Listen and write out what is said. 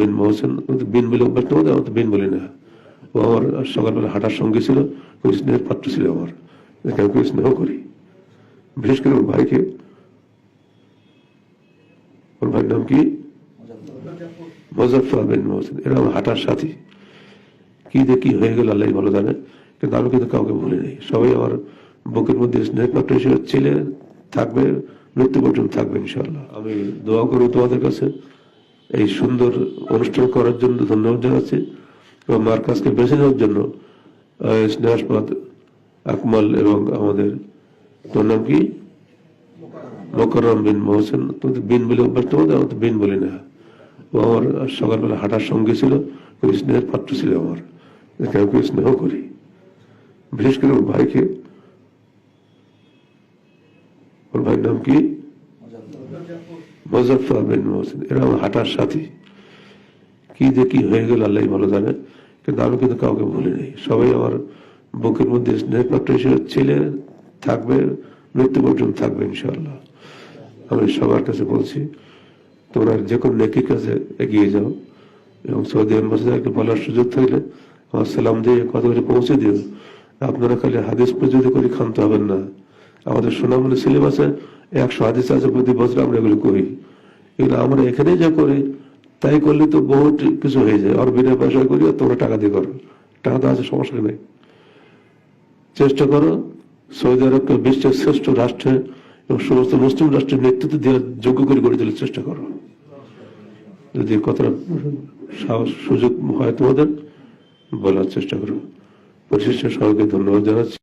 বিন বিন বলে তো বিন না ও আমার সকালবেলা হাঁটার সঙ্গী ছিল স্নেহের পাত্র ছিল আমার। স্নেহ করি। বিশেষ করে ওর ভাইকে। ওর ভাইয়ের নাম কি? মোজাফর বিন এরা আমার হাঁটার সাথী। কি দিয়ে কি হয়ে গেল আল্লাহ ভালো জানে। কিন্তু আমি কিন্তু কাউকে ভুলি নেই। সবাই আমার বুকের মধ্যে স্নেহ পাত্র হিসেবে ছেলে থাকবে, মৃত্যু পর্যন্ত থাকবে ইনশাল্লাহ আমি দোয়া করব তোমাদের কাছে। এই সুন্দর অনুষ্ঠান করার জন্য ধন্যবাদ জানাচ্ছি এবং মার কাছকে বেছে নেওয়ার জন্য আহ, স্নেহাসপদ আকমাল এবং আমাদের তোর নাম কি? মোকাররম বিন মোহসেন। তোমাদের বিন বলে অভ্যাস তোমাদের আমার বিন বলি না। আমার সকালবেলা হাঁটার সঙ্গী ছিল খুব স্নেহের পাত্র ছিল আমার। আমি স্নেহ করি। বিশেষ করে ওর ভাইকে। ওর ভাইয়ের নাম কি? মোজাফর বিন মোহসেন, এরা হাঁটার সাথী। কি যে কি হয়ে গেল, আল্লাহ ভালো জানে। কিন্তু আমি কিন্তু কাউকে ভুলি নেই। সবাই আমার বুকের মধ্যে স্নেহ পাত্র হিসেবে ছেলে থাকবে, মৃত্যু পর্যন্ত থাকবে ইনশাল্লাহ আমি সবার কাছে বলছি, তোমরা যে কোনো নেকির কাছে এগিয়ে যাও। এবং সৌদি আম্বাসিদারকে বলার সুযোগ থাকলে আমার সালাম দিয়ে কথা করে পৌঁছে দিও। আপনারা খালি হাদিস পর্যন্ত করে ক্ষান্ত হবেন না। আমাদের সোনামণি সিলেবাসে একশো হাদিস আছে, প্রতি বছর আমরা এগুলো করি। এগুলো আমরা এখানে যা করি, তাই করলে তো বহুত কিছু হয়ে যায়। আর বিনা পয়সা করি, আর তোমরা টাকা দিয়ে করো। টাকা তো আছে, সমস্যা নেই। চেষ্টা করো, সৌদি আরবকে বিশ্বের শ্রেষ্ঠ রাষ্ট্রে এবং সমস্ত মুসলিম রাষ্ট্রের নেতৃত্ব দেওয়ার যোগ্য করে গড়ে তোলার চেষ্টা করো। যদি কতটা সাহস, সুযোগ হয় তোমাদের, বলার চেষ্টা করো। পরিশেষে সবাইকে ধন্যবাদ জানাচ্ছি।